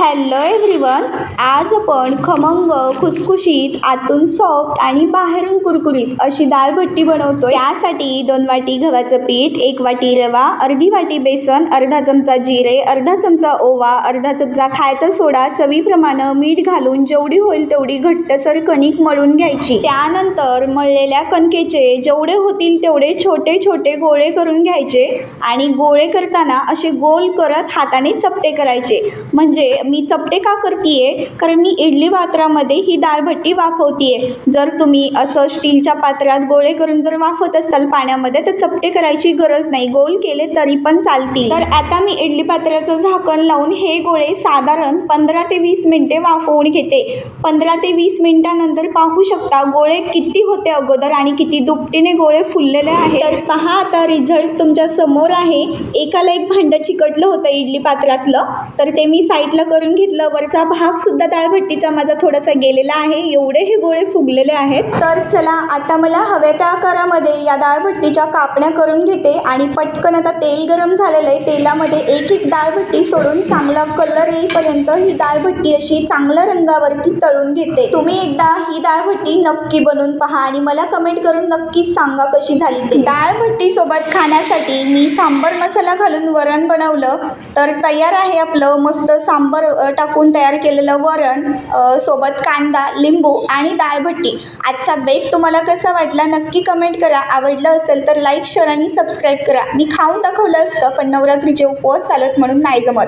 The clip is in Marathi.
Hello everyone. आज आपण खमंग खुसखुशीत आतून सॉफ्ट आणि बाहेरून कुरकुरीत अशी डाळ भट्टी बनवतो यासाठी दोन वाटी गव्हाचं पीठ एक वाटी रवा अर्धी वाटी बेसन अर्धा चमचा जिरे अर्धा चमचा ओवा अर्धा चमचा खायचा सोडा चवीप्रमाणे मीठ घालून जेवढी होईल तेवढी घट्टसर कणिक मळून घ्यायची. त्यानंतर मळलेल्या कणकेचे जेवढे होतील तेवढे छोटे छोटे गोळे करून घ्यायचे आणि गोळे करताना असे गोल करत हाताने चपटे करायचे. म्हणजे मी चपटे का करतीये? कारण मी इडली पात्रामध्ये ही डाळभट्टी वाफवतीये. जर तुम्ही असं स्टीलच्या पात्रात गोळे करून जर वाफवत असाल पाण्यामध्ये तर चपटे करायची गरज नाही. गोल केले तरी पण चालतील. तर आता मी इडली पात्राचं झाकण लावून हे गोळे साधारण पंधरा ते वीस मिनिटे वाफवून घेते. पंधरा ते वीस मिनिटानंतर पाहू शकता गोळे किती होते अगोदर आणि किती दुपटीने गोळे फुललेले आहेत. तर पहा आता रिझल्ट तुमच्यासमोर आहे. एकाला एक भांडं चिकटलं होतं इडली पात्रातलं. तर ते मी साईडला करून घेतलं. वरचा भाग सुद्धा डाळभट्टीचा माझा थोडासा गेलेला आहे. एवढे हे गोळे फुगलेले आहेत. तर चला आता मला हव्या त्या आकारामध्ये या डाळभट्टीच्या कापण्या करून घेते आणि पटकन आता तेल गरम झालेलं आहे. तेलामध्ये एक एक दाळभट्टी सोडून चांगला कलर येईपर्यंत ही डाळभट्टी अशी चांगल्या रंगावरती तळून घेते. तुम्ही एकदा ही डाळभट्टी नक्की बनवून पहा आणि मला कमेंट करून नक्कीच सांगा कशी झाली ते. डाळभट्टी सोबत खाण्यासाठी मी सांबर मसाला घालून वरण बनवलं. तर तयार आहे आपलं मस्त सांबर टाकून तयार केलेलं वरण सोबत कांदा लिंबू आणि डाळभट्टी आजचा बेक तुम्हाला कसा वाटला नक्की कमेंट करा. आवडलं असेल तर लाईक शेअर आणि सबस्क्राईब करा. मी खाऊन दाखवलं असतं पण नवरात्रीचे उपवास चालत म्हणून नाही जमत.